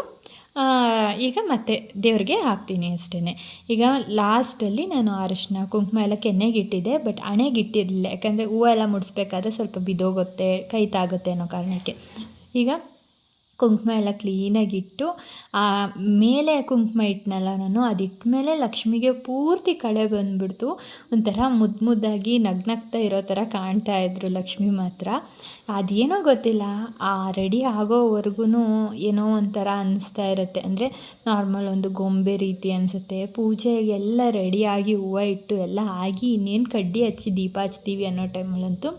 ಈಗ ಮತ್ತೆ ದೇವ್ರಿಗೆ ಹಾಕ್ತೀನಿ ಅಷ್ಟೇ ಈಗ ಲಾಸ್ಟಲ್ಲಿ ನಾನು ಅರಶಿನ, ಕುಂಕುಮ ಎಲ್ಲ ಕೆನ್ನೆಗೆ ಬಟ್ ಹಣೆಗೆ ಇಟ್ಟಿರಲಿಲ್ಲ. ಯಾಕಂದರೆ ಹೂವು ಎಲ್ಲ ಮುಡಿಸ್ಬೇಕಾದ್ರೆ ಸ್ವಲ್ಪ ಬಿದ್ದೋಗುತ್ತೆ, ಕೈ ತಾಗುತ್ತೆ ಅನ್ನೋ ಕಾರಣಕ್ಕೆ. ಈಗ ಕುಂಕುಮ ಎಲ್ಲ ಕ್ಲೀನಾಗಿಟ್ಟು, ಆ ಮೇಲೆ ಕುಂಕುಮ ಇಟ್ಟನಲ್ಲ ನಾನು ಅದಿಟ್ಟ ಮೇಲೆ ಲಕ್ಷ್ಮಿಗೆ ಪೂರ್ತಿ ಕಳೆ ಬಂದುಬಿಡ್ತು. ಒಂಥರ ಮುದ್ದು ಮುದ್ದಾಗಿ ನಗ್ನಗ್ತಾ ಇರೋ ಥರ ಕಾಣ್ತಾ ಇದ್ರು ಲಕ್ಷ್ಮಿ ಮಾತ್ರ. ಅದೇನೋ ಗೊತ್ತಿಲ್ಲ, ಆ ರೆಡಿ ಆಗೋವರೆಗೂ ಏನೋ ಒಂಥರ ಅನ್ನಿಸ್ತಾ ಇರುತ್ತೆ. ಅಂದರೆ ನಾರ್ಮಲ್ ಒಂದು ಗೊಂಬೆ ರೀತಿ ಅನಿಸುತ್ತೆ. ಪೂಜೆಗೆಲ್ಲ ರೆಡಿಯಾಗಿ ಹೂವು ಇಟ್ಟು ಎಲ್ಲ ಆಗಿ ಇನ್ನೇನು ಕಡ್ಡಿ ಹಚ್ಚಿ ದೀಪ ಹಚ್ತೀವಿ ಅನ್ನೋ ಟೈಮಲ್ಲಂತೂ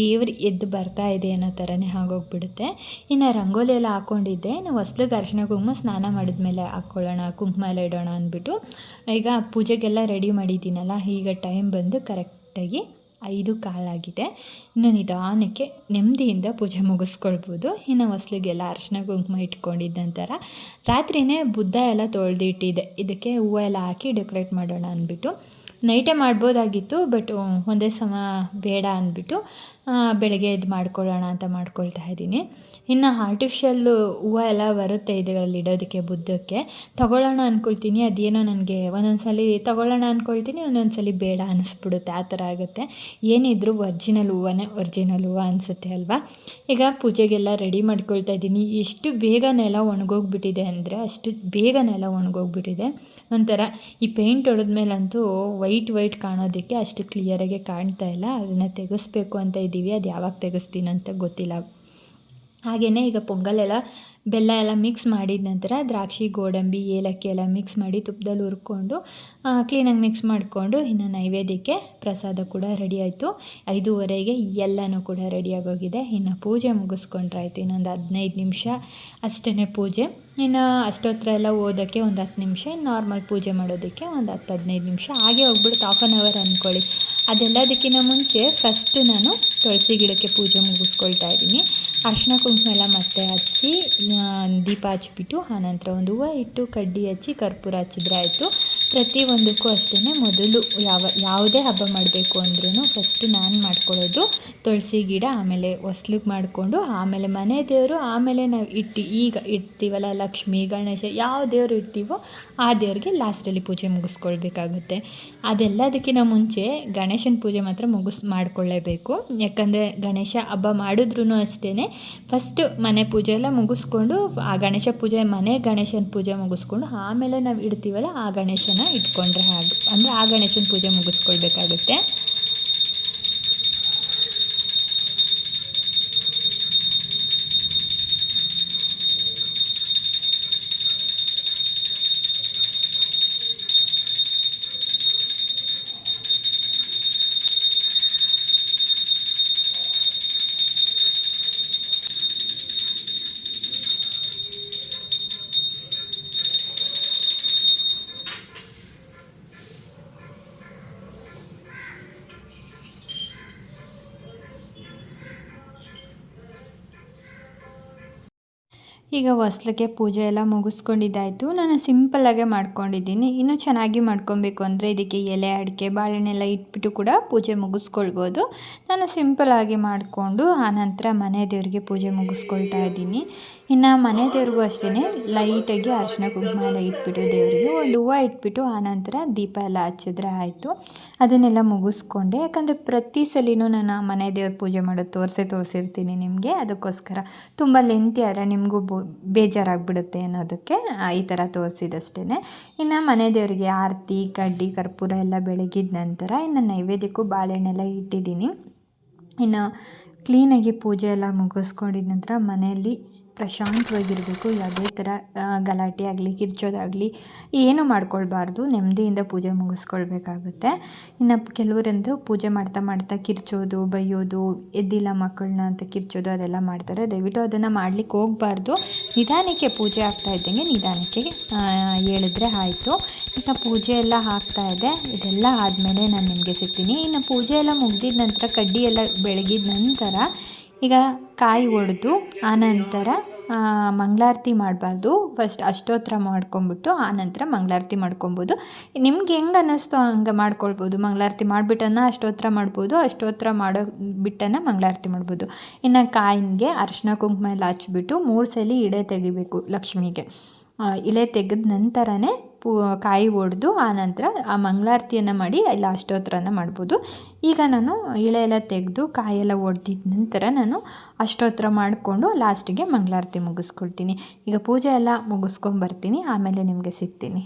ದೇವ್ರು ಎದ್ದು ಬರ್ತಾ ಇದೆ ಅನ್ನೋ ಥರನೇ ಆಗೋಗ್ಬಿಡುತ್ತೆ. ಇನ್ನು ರಂಗೋಲಿ ಎಲ್ಲ ಹಾಕ್ಕೊಂಡಿದ್ದೆ. ನಾವು ಹೊಸ್ಲಿಗೆ ಅರಿಶಿನ ಕುಂಕುಮ ಸ್ನಾನ ಮಾಡಿದ್ಮೇಲೆ ಹಾಕ್ಕೊಳ್ಳೋಣ ಕುಂಕುಮ ಎಲ್ಲ ಇಡೋಣ ಅಂದ್ಬಿಟ್ಟು ಈಗ ಪೂಜೆಗೆಲ್ಲ ರೆಡಿ ಮಾಡಿದ್ದೀನಲ್ಲ, ಈಗ ಟೈಮ್ ಬಂದು ಕರೆಕ್ಟಾಗಿ ಐದು ಕಾಲಾಗಿದೆ ಇನ್ನು ನಿಧಾನಕ್ಕೆ ನೆಮ್ಮದಿಯಿಂದ ಪೂಜೆ ಮುಗಿಸ್ಕೊಳ್ಬೋದು. ಇನ್ನು ಹೊಸ್ಲಿಗೆಲ್ಲ ಅರಿಶಿನ ಕುಂಕುಮ ಇಟ್ಕೊಂಡಿದ್ದ ನಂತರ ಬುದ್ಧ ಎಲ್ಲ ತೊಳೆದಿಟ್ಟಿದ್ದೆ ಇದಕ್ಕೆ ಹೂವು ಎಲ್ಲ ಹಾಕಿ ಡೆಕೋರೇಟ್ ಮಾಡೋಣ ಅಂದ್ಬಿಟ್ಟು. ನೈಟೇ ಮಾಡ್ಬೋದಾಗಿತ್ತು ಬಟ್ ಒಂದೇ ಸಮ ಬೇಡ ಅಂದ್ಬಿಟ್ಟು ಬೆಳಗ್ಗೆ ಇದು ಮಾಡ್ಕೊಳ್ಳೋಣ ಅಂತ ಮಾಡ್ಕೊಳ್ತಾ ಇದ್ದೀನಿ. ಇನ್ನು ಆರ್ಟಿಫಿಷಿಯಲ್ಲು ಹೂವು ಎಲ್ಲ ಬರುತ್ತೆ ಇದರಲ್ಲಿ ಇಡೋದಕ್ಕೆ, ಬುದ್ದಕ್ಕೆ. ತೊಗೊಳ್ಳೋಣ ಅಂದ್ಕೊಳ್ತೀನಿ ಅದೇನೋ ನನಗೆ ಒಂದೊಂದು ಸಲ ತಗೊಳ್ಳೋಣ ಅಂದ್ಕೊಳ್ತೀನಿ ಒಂದೊಂದು ಸಲ ಬೇಡ ಅನ್ನಿಸ್ಬಿಡುತ್ತೆ ಆ ಥರ ಆಗುತ್ತೆ. ಏನಿದ್ರೂ ಒರ್ಜಿನಲ್ ಹೂವನೇ ಒರ್ಜಿನಲ್ ಹೂವು ಅನಿಸುತ್ತೆ ಅಲ್ವಾ? ಈಗ ಪೂಜೆಗೆಲ್ಲ ರೆಡಿ ಮಾಡ್ಕೊಳ್ತಾ ಇದ್ದೀನಿ. ಎಷ್ಟು ಬೇಗ ನೆಲ ಒಣಗೋಗ್ಬಿಟ್ಟಿದೆ ಅಂದರೆ, ಅಷ್ಟು ಬೇಗ ನೆಲ ಒಣಗೋಗ್ಬಿಟ್ಟಿದೆ. ಒಂಥರ ಈ ಪೇಂಟ್ ಹೊಡೆದ್ಮೇಲಂತೂ ವೈಟ್ ವೈಟ್ ಕಾಣೋದಕ್ಕೆ ಅಷ್ಟು ಕ್ಲಿಯರಾಗಿ ಕಾಣ್ತಾ ಇಲ್ಲ. ಅದನ್ನು ತೆಗೆಸ್ಬೇಕು ಅಂತ ಇದ್ದೀವಿ ಅದು ಯಾವಾಗ ತೆಗೆಸ್ತೀನಂತ ಗೊತ್ತಿಲ್ಲ. ಹಾಗೆಯೇ ಈಗ ಪೊಂಗಲೆಲ್ಲ ಬೆಲ್ಲ ಎಲ್ಲ ಮಿಕ್ಸ್ ಮಾಡಿದ ನಂತರ ದ್ರಾಕ್ಷಿ, ಗೋಡಂಬಿ, ಏಲಕ್ಕಿ ಎಲ್ಲ ಮಿಕ್ಸ್ ಮಾಡಿ ತುಪ್ಪದಲ್ಲಿ ಹುರ್ಕೊಂಡು ಕ್ಲೀನಾಗಿ ಮಿಕ್ಸ್ ಮಾಡಿಕೊಂಡು ಇನ್ನು ನೈವೇದ್ಯಕ್ಕೆ ಪ್ರಸಾದ ಕೂಡ ರೆಡಿ ಆಯಿತು. ಐದೂವರೆಗೆ ಎಲ್ಲನೂ ಕೂಡ ರೆಡಿಯಾಗೋಗಿದೆ ಇನ್ನು ಪೂಜೆ ಮುಗಿಸ್ಕೊಂಡ್ರೆ ಆಯಿತು. ಇನ್ನೊಂದು ಹದಿನೈದು ನಿಮಿಷ ಅಷ್ಟೇ ಪೂಜೆ. ಇನ್ನು ಅಷ್ಟೊತ್ತರ ಎಲ್ಲ ಓದೋಕ್ಕೆ ಒಂದು ಹತ್ತು ನಿಮಿಷ ನಾರ್ಮಲ್ ಪೂಜೆ ಮಾಡೋದಕ್ಕೆ ಒಂದು ಹತ್ತು ಹದಿನೈದು ನಿಮಿಷ. ಹಾಗೆ ಹೋಗ್ಬಿಡುತ್ತೆ ಹಾಫ್ ಆನ್ ಅವರ್ ಅಂದ್ಕೊಳ್ಳಿ ಅದೆಲ್ಲದಕ್ಕಿಂತ ಮುಂಚೆ ಫಸ್ಟ್ ನಾನು ತುಳಸಿ ಗಿಡಕ್ಕೆ ಪೂಜೆ ಮುಗಿಸ್ಕೊಳ್ತಾ ಇದ್ದೀನಿ. ಅರ್ಶಿನ ಕುಂಕುಮ ಎಲ್ಲ ಮತ್ತೆ ಹಚ್ಚಿ ದೀಪ ಹಚ್ಬಿಟ್ಟು ಆನಂತರ ಒಂದು ಹೂವು ಇಟ್ಟು ಕಡ್ಡಿ ಹಚ್ಚಿ ಕರ್ಪೂರ ಹಚ್ಚಿದ್ರೆ ಆಯಿತು. ಪ್ರತಿಯೊಂದಕ್ಕೂ ಅಷ್ಟೇ ಮೊದಲು ಯಾವ, ಯಾವುದೇ ಹಬ್ಬ ಮಾಡಬೇಕು ಅಂದ್ರೂ ಫಸ್ಟು ನಾನು ಮಾಡ್ಕೊಳ್ಳೋದು ತುಳಸಿ ಗಿಡ, ಆಮೇಲೆ ಹೊಸ್ಲಿಗೆ ಮಾಡಿಕೊಂಡು, ಆಮೇಲೆ ಮನೆ ದೇವರು, ಆಮೇಲೆ ನಾವು ಇಟ್ಟು, ಈಗ ಇಡ್ತೀವಲ್ಲ ಲಕ್ಷ್ಮಿ, ಗಣೇಶ ಯಾವ ದೇವರು ಇಡ್ತೀವೋ ಆ ದೇವ್ರಿಗೆ ಲಾಸ್ಟಲ್ಲಿ ಪೂಜೆ ಮುಗಿಸ್ಕೊಳ್ಬೇಕಾಗುತ್ತೆ. ಅದೆಲ್ಲದಕ್ಕಿಂತ ಮುಂಚೆ ಗಣೇಶನ ಪೂಜೆ ಮಾತ್ರ ಮುಗಿಸ್, ಮಾಡಿಕೊಳ್ಳೇಬೇಕು. ಯಾಕಂದರೆ ಗಣೇಶ ಹಬ್ಬ ಮಾಡಿದ್ರೂ ಅಷ್ಟೇ ಫಸ್ಟು ಮನೆ ಪೂಜೆ ಎಲ್ಲ ಮುಗಿಸ್ಕೊಂಡು, ಆ ಗಣೇಶ ಪೂಜೆ ಮನೆ ಗಣೇಶನ ಪೂಜೆ ಮುಗಿಸ್ಕೊಂಡು, ಆಮೇಲೆ ನಾವು ಇಡ್ತೀವಲ್ಲ ಆ ಗಣೇಶನ ಇಟ್ಕೊಂಡ್ರೆ ಹಾಗೆ. ಅಂದರೆ ಆ ಗಣೇಶನ ಪೂಜೆ ಮುಗಿಸ್ಕೊಳ್ಬೇಕಾಗುತ್ತೆ. ಈಗ ಹೊಸ್ಲಿಗೆ ಪೂಜೆ ಎಲ್ಲ ಮುಗಿಸ್ಕೊಂಡಿದ್ದಾಯಿತು. ನಾನು ಸಿಂಪಲ್ಲಾಗೆ ಮಾಡ್ಕೊಂಡಿದ್ದೀನಿ. ಇನ್ನೂ ಚೆನ್ನಾಗಿ ಮಾಡ್ಕೊಬೇಕು ಅಂದರೆ ಇದಕ್ಕೆ ಎಲೆ, ಅಡಿಕೆ ಬಾಳೆಣ್ಣೆಲ್ಲ ಇಟ್ಬಿಟ್ಟು ಕೂಡ ಪೂಜೆ ಮುಗಿಸ್ಕೊಳ್ಬೋದು. ನಾನು ಸಿಂಪಲ್ಲಾಗಿ ಮಾಡಿಕೊಂಡು ಆನಂತರ ಮನೆ ದೇವರಿಗೆ ಪೂಜೆ ಮುಗಿಸ್ಕೊಳ್ತಾ ಇದ್ದೀನಿ. ಇನ್ನು ಮನೆ ದೇವ್ರಿಗೂ ಅಷ್ಟೇ ಲೈಟಾಗಿ ಅರಿಶಿನ ಕುಂಕುಮ ಎಲ್ಲ ಇಟ್ಬಿಟ್ಟು ದೇವರಿಗೆ ಒಂದು ಹೂವು ಇಟ್ಬಿಟ್ಟು ಆನಂತರ ದೀಪ ಎಲ್ಲ ಹಚ್ಚಿದ್ರೆ ಆಯಿತು. ಅದನ್ನೆಲ್ಲ ಮುಗಿಸ್ಕೊಂಡೆ. ಯಾಕಂದರೆ ಪ್ರತಿ ಸಲಿನೂ ನಾನು ಮನೆ ದೇವ್ರ ಪೂಜೆ ಮಾಡೋದು ತೋರಿಸೇ ತೋರಿಸಿರ್ತೀನಿ ನಿಮಗೆ. ಅದಕ್ಕೋಸ್ಕರ ತುಂಬ ಲೆಂತಿ ಆದರೆ ನಿಮಗೂ ಬೋ, ಬೇಜಾರಾಗ್ಬಿಡುತ್ತೆ ಅನ್ನೋದಕ್ಕೆ ಈ ಥರ ತೋರಿಸಿದಷ್ಟೇ ಇನ್ನು ಮನೆ ದೇವರಿಗೆ ಆರತಿ, ಕಡ್ಡಿ, ಕರ್ಪೂರ ಎಲ್ಲ ಬೆಳಗಿದ ನಂತರ ಇನ್ನು ನೈವೇದ್ಯಕ್ಕೂ ಬಾಳೆಹಣ್ಣೆಲ್ಲ ಇಟ್ಟಿದ್ದೀನಿ. ಇನ್ನು ಕ್ಲೀನಾಗಿ ಪೂಜೆ ಎಲ್ಲ ಮುಗಿಸ್ಕೊಂಡಿದ ನಂತರ ಮನೆಯಲ್ಲಿ ಪ್ರಶಾಂತವಾಗಿರಬೇಕು ಯಾವುದೇ ಥರ ಗಲಾಟೆ ಆಗಲಿ, ಕಿರ್ಚೋದಾಗಲಿ, ಏನು ಮಾಡ್ಕೊಳ್ಬಾರ್ದು. ನೆಮ್ಮದಿಯಿಂದ ಪೂಜೆ ಮುಗಿಸ್ಕೊಳ್ಬೇಕಾಗುತ್ತೆ. ಇನ್ನು ಕೆಲವರಂದರು ಪೂಜೆ ಮಾಡ್ತಾ ಮಾಡ್ತಾ ಕಿರ್ಚೋದು, ಬೈಯೋದು, ಎದ್ದಿಲ್ಲ ಮಕ್ಕಳನ್ನ ಅಂತ ಕಿರ್ಚೋದು, ಅದೆಲ್ಲ ಮಾಡ್ತಾರೆ. ದಯವಿಟ್ಟು ಅದನ್ನು ಮಾಡ್ಲಿಕ್ಕೆ ಹೋಗಬಾರ್ದು. ನಿಧಾನಕ್ಕೆ ಪೂಜೆ ಆಗ್ತಾ ಇದ್ದಂಗೆ ನಿಧಾನಕ್ಕೆ ಹೇಳಿದ್ರೆ ಆಯಿತು. ಈಗ ಪೂಜೆ ಎಲ್ಲ ಆಗ್ತಾ ಇದೆ. ಇದೆಲ್ಲ ಆದಮೇಲೆ ನಾನು ನಿಮಗೆ ಸಿಗ್ತೀನಿ. ಇನ್ನು ಪೂಜೆ ಎಲ್ಲ ಮುಗ್ದಿದ ನಂತರ, ಕಡ್ಡಿ ಎಲ್ಲ ಬೆಳಗಿದ ನಂತರ ಈಗ ಕಾಯಿ ಒಡೆದು, ಆನಂತರ ಮಂಗಳಾರತಿ ಮಾಡಬಾರ್ದು. ಫಸ್ಟ್ ಅಷ್ಟೋತ್ತರ ಮಾಡ್ಕೊಂಬಿಟ್ಟು ಆನಂತರ ಮಂಗಳಾರತಿ ಮಾಡ್ಕೊಬೋದು ನಿಮ್ಗೆ ಹೆಂಗೆ ಅನ್ನಿಸ್ತೋ ಹಂಗೆ ಮಾಡ್ಕೊಳ್ಬೋದು? ಮಂಗಳಾರತಿ ಮಾಡಿಬಿಟ್ಟನ್ನ ಅಷ್ಟೋತ್ತರ ಮಾಡ್ಬೋದು ಅಷ್ಟೋತ್ತರ ಮಾಡೋ ಬಿಟ್ಟನ್ನು ಮಂಗಳಾರತಿ ಮಾಡ್ಬೋದು. ಇನ್ನು ಕಾಯಿಗೆ ಅರಿಶಿನ ಕುಂಕುಮ ಎಲ್ಲ ಹಚ್ಬಿಟ್ಟು ಮೂರು ಸಲ ಇಳೆ ತೆಗಿಬೇಕು ಲಕ್ಷ್ಮಿಗೆ. ಇಳೆ ತೆಗೆದ ನಂತರನೇ ಕಾಯಿ ಒಡೆದು ಆನಂತರ ಆ ಮಂಗಳಾರತಿಯನ್ನು ಮಾಡಿ ಇಲ್ಲ ಅಷ್ಟೋತ್ತರನ ಮಾಡ್ಬೋದು. ಈಗ ನಾನು ಇಳೆ ಎಲ್ಲ ತೆಗೆದು ಕಾಯೆಲ್ಲ ಒಡೆದಿದ್ದ ನಂತರ ನಾನು ಅಷ್ಟೋತ್ತರ ಮಾಡಿಕೊಂಡು ಲಾಸ್ಟಿಗೆ ಮಂಗಳಾರತಿ ಮುಗಿಸ್ಕೊಳ್ತೀನಿ. ಈಗ ಪೂಜೆ ಎಲ್ಲ ಮುಗಿಸ್ಕೊಂಬರ್ತೀನಿ, ಆಮೇಲೆ ನಿಮಗೆ ಸಿಗ್ತೀನಿ.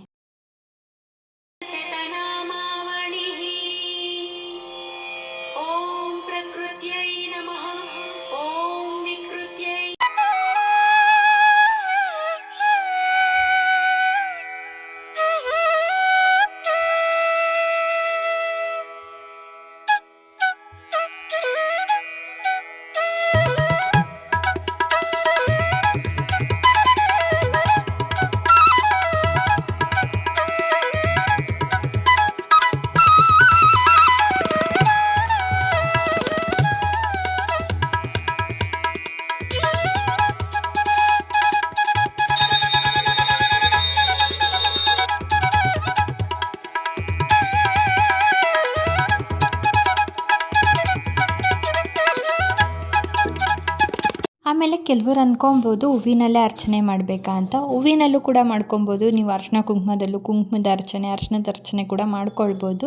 ಕೆಲವರು ಅಂದ್ಕೊಬೋದು ಹೂವಿನಲ್ಲೇ ಅರ್ಚನೆ ಮಾಡಬೇಕಾ ಅಂತ. ಹೂವಿನಲ್ಲೂ ಕೂಡ ಮಾಡ್ಕೊಬೋದು. ನೀವು ಅರ್ಶಿನ ಕುಂಕುಮದಲ್ಲೂ ಕುಂಕುಮದ ಅರ್ಚನೆ, ಅರ್ಶಿನದ ಅರ್ಚನೆ ಕೂಡ ಮಾಡ್ಕೊಳ್ಬೋದು.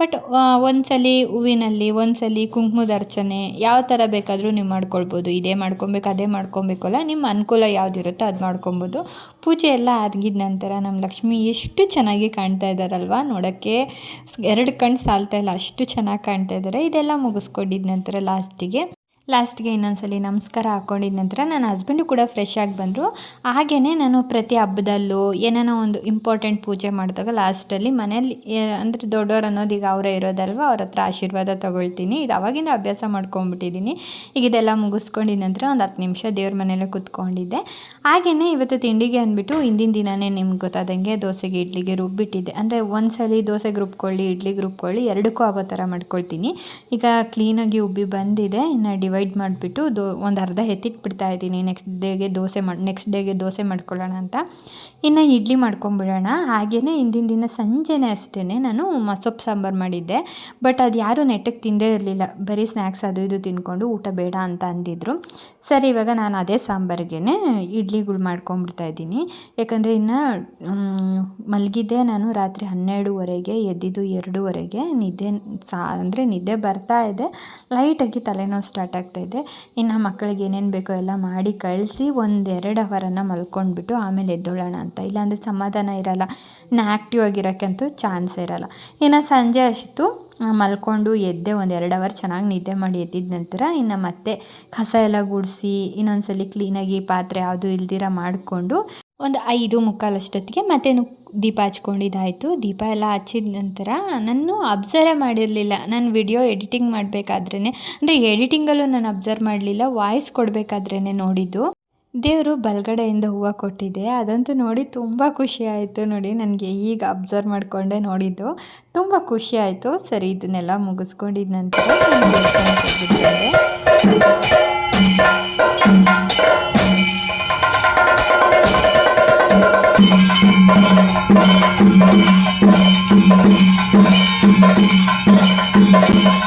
ಬಟ್ ಒಂದ್ಸಲಿ ಹೂವಿನಲ್ಲಿ, ಒಂದ್ಸಲಿ ಕುಂಕುಮದ ಅರ್ಚನೆ ಯಾವ ಥರ ಬೇಕಾದರೂ ನೀವು ಮಾಡ್ಕೊಳ್ಬೋದು. ಇದೇ ಮಾಡ್ಕೊಬೇಕು, ಅದೇ ಮಾಡ್ಕೊಬೇಕಲ್ಲ ನಿಮ್ಮ ಅನುಕೂಲ ಯಾವುದಿರುತ್ತೋ ಅದು ಮಾಡ್ಕೊಬೋದು ಪೂಜೆ ಎಲ್ಲ ಆಗಿದ ನಂತರ ನಮ್ಮ ಲಕ್ಷ್ಮಿ ಎಷ್ಟು ಚೆನ್ನಾಗಿ ಕಾಣ್ತಾ ಇದ್ದಾರಲ್ವ ನೋಡೋಕ್ಕೆ. ಎರಡು ಕಣ್ಣು ಸಾಲ್ತಾ ಇಲ್ಲ, ಅಷ್ಟು ಚೆನ್ನಾಗಿ ಕಾಣ್ತಾ ಇದ್ದಾರೆ. ಇದೆಲ್ಲ ಮುಗಿಸ್ಕೊಂಡಿದ್ದ ನಂತರ ಲಾಸ್ಟಿಗೆ ಲಾಸ್ಟ್ಗೆ ಇನ್ನೊಂದ್ಸಲಿ ನಮಸ್ಕಾರ ಹಾಕ್ಕೊಂಡಿದ ನಂತರ ನನ್ನ ಹಸ್ಬೆಂಡು ಕೂಡ ಫ್ರೆಶ್ ಆಗಿ ಬಂದರು. ಹಾಗೆಯೇ ನಾನು ಪ್ರತಿ ಹಬ್ಬದಲ್ಲೂ ಏನೇನೋ ಒಂದು ಇಂಪಾರ್ಟೆಂಟ್ ಪೂಜೆ ಮಾಡಿದಾಗ ಲಾಸ್ಟಲ್ಲಿ ಮನೇಲಿ ಅಂದರೆ ದೊಡ್ಡವ್ರು ಅನ್ನೋದು ಈಗ ಅವರೇ ಇರೋದಲ್ವ? ಅವ್ರ ಹತ್ರ ಆಶೀರ್ವಾದ ತೊಗೊಳ್ತೀನಿ. ಇದು ಅವಾಗಿಂದ ಅಭ್ಯಾಸ ಮಾಡ್ಕೊಂಬಿಟ್ಟಿದ್ದೀನಿ ಈಗ ಇದೆಲ್ಲ ಮುಗಿಸ್ಕೊಂಡಿದ ನಂತರ ಒಂದು ಹತ್ತು ನಿಮಿಷ ದೇವ್ರ ಮನೇಲೆ ಕೂತ್ಕೊಂಡಿದ್ದೆ. ಹಾಗೆಯೇ ಇವತ್ತು ತಿಂಡಿಗೆ ಅಂದ್ಬಿಟ್ಟು ಹಿಂದಿನ ದಿನವೇ ನಿಮ್ಗೆ ಗೊತ್ತಾದಂಗೆ ದೋಸೆಗೆ ಇಡ್ಲಿಗೆ ರುಬ್ಬಿಟ್ಟಿದ್ದೆ ಅಂದರೆ ಒಂದ್ಸಲಿ ದೋಸೆಗೆ ರುಬ್ಕೊಳ್ಳಿ ಇಡ್ಲಿಗೆ ರುಬ್ಕೊಳ್ಳಿ, ಎರಡಕ್ಕೂ ಆಗೋ ಥರ ಮಾಡ್ಕೊಳ್ತೀನಿ. ಈಗ ಕ್ಲೀನಾಗಿ ಉಬ್ಬಿ ಬಂದಿದೆ. ಇನ್ನು ಡಿವೈಡ್ ಮಾಡಿಬಿಟ್ಟು ದೋ, ಒಂದು ಅರ್ಧ ಎತ್ತಿಟ್ಬಿಡ್ತಾ ಇದ್ದೀನಿ. ನೆಕ್ಸ್ಟ್ ಡೇಗೆ ದೋಸೆ ಮಾಡಿ ನೆಕ್ಸ್ಟ್ ಡೇಗೆ ದೋಸೆ ಮಾಡ್ಕೊಳ್ಳೋಣ ಅಂತ. ಇನ್ನು ಇಡ್ಲಿ ಮಾಡ್ಕೊಂಬಿಡೋಣ. ಹಾಗೆಯೇ ಹಿಂದಿನ ದಿನ ಸಂಜೆನೇ ಅಷ್ಟೇ ನಾನು ಮಸೊಪ್ಪು ಸಾಂಬಾರು ಮಾಡಿದ್ದೆ. ಬಟ್ ಅದು ಯಾರೂ ನೆಟ್ಟಗೆ ತಿಂದೇ ಇರಲಿಲ್ಲ. ಬರೀ ಸ್ನ್ಯಾಕ್ಸ್ ಅದು ಇದು ತಿನ್ಕೊಂಡು ಊಟ ಬೇಡ ಅಂತ ಅಂದಿದ್ರು. ಸರಿ, ಇವಾಗ ನಾನು ಅದೇ ಸಾಂಬಾರಿಗೆ ಇಡ್ಲಿಗಳು ಮಾಡ್ಕೊಂಬಿಡ್ತಾ ಇದ್ದೀನಿ. ಯಾಕಂದರೆ ಇನ್ನು ಮಲಗಿದ್ದೆ ನಾನು ರಾತ್ರಿ ಹನ್ನೆರಡುವರೆಗೆ, ಎದ್ದಿದ್ದು ಎರಡೂವರೆಗೆ. ನಿದ್ದೆ ಸಾ, ಅಂದರೆ ನಿದ್ದೆ ಬರ್ತಾ ಇದೆ. ಲೈಟಾಗಿ ತಲೆನೋವು ಸ್ಟಾರ್ಟ್ ಆಗ್ತಾಯಿದೆ ಇನ್ನು ಮಕ್ಕಳಿಗೆ ಏನೇನು ಬೇಕೋ ಎಲ್ಲ ಮಾಡಿ ಕಳಿಸಿ ಒಂದೆರಡು ಅವರನ್ನು ಮಲ್ಕೊಂಡ್ಬಿಟ್ಟು ಆಮೇಲೆ ಎದ್ದೋಳೋಣ ಅಂತ. ಇಲ್ಲಾಂದರೆ ಸಮಾಧಾನ ಇರಲ್ಲ. ಇನ್ನು ಆ್ಯಕ್ಟಿವ್ ಆಗಿರೋಕ್ಕಂತೂ ಚಾನ್ಸ್ ಇರಲ್ಲ. ಇನ್ನು ಸಂಜೆ ಅಷ್ಟು ಮಲ್ಕೊಂಡು ಎದ್ದೆ ಒಂದು ಎರಡು ಅವರ್ ಚೆನ್ನಾಗಿ ನಿದ್ದೆ ಮಾಡಿ ಎದ್ದಿದ ನಂತರ ಇನ್ನು ಮತ್ತೆ ಕಸ ಎಲ್ಲ ಗುಡಿಸಿ ಇನ್ನೊಂದ್ಸಲಿ ಕ್ಲೀನಾಗಿ ಪಾತ್ರೆ ಯಾವುದು ಇಲ್ದಿರ ಮಾಡಿಕೊಂಡು ಒಂದು ಐದು ಮುಕ್ಕಾಲಷ್ಟೊತ್ತಿಗೆ ಮತ್ತೆ ದೀಪ ಹಚ್ಕೊಂಡಿದ್ದಾಯಿತು. ದೀಪ ಎಲ್ಲ ಹಚ್ಚಿದ ನಂತರ ನಾನು ಅಬ್ಸರ್ವೇ ಮಾಡಿರಲಿಲ್ಲ. ನಾನು ವಿಡಿಯೋ ಎಡಿಟಿಂಗ್ ಮಾಡಬೇಕಾದ್ರೇ ಅಂದರೆ ಎಡಿಟಿಂಗಲ್ಲೂ ನಾನು ಅಬ್ಸರ್ವ್ ಮಾಡಲಿಲ್ಲ ವಾಯ್ಸ್ ಕೊಡಬೇಕಾದ್ರೇ ನೋಡಿದ್ದು. ದೇವರು ಬಲಗಡೆಯಿಂದ ಹೂವು ಕೊಟ್ಟಿದೆ. ಅದಂತೂ ನೋಡಿ ತುಂಬ ಖುಷಿ ಆಯಿತು ನೋಡಿ ನನಗೆ ಈಗ ಅಬ್ಸರ್ವ್ ಮಾಡಿಕೊಂಡೆ ನೋಡಿದ್ದು. ತುಂಬ ಖುಷಿ ಆಯಿತು. ಸರಿ, ಇದನ್ನೆಲ್ಲ ಮುಗಿಸ್ಕೊಂಡಿದ ನಂತರ Thank you.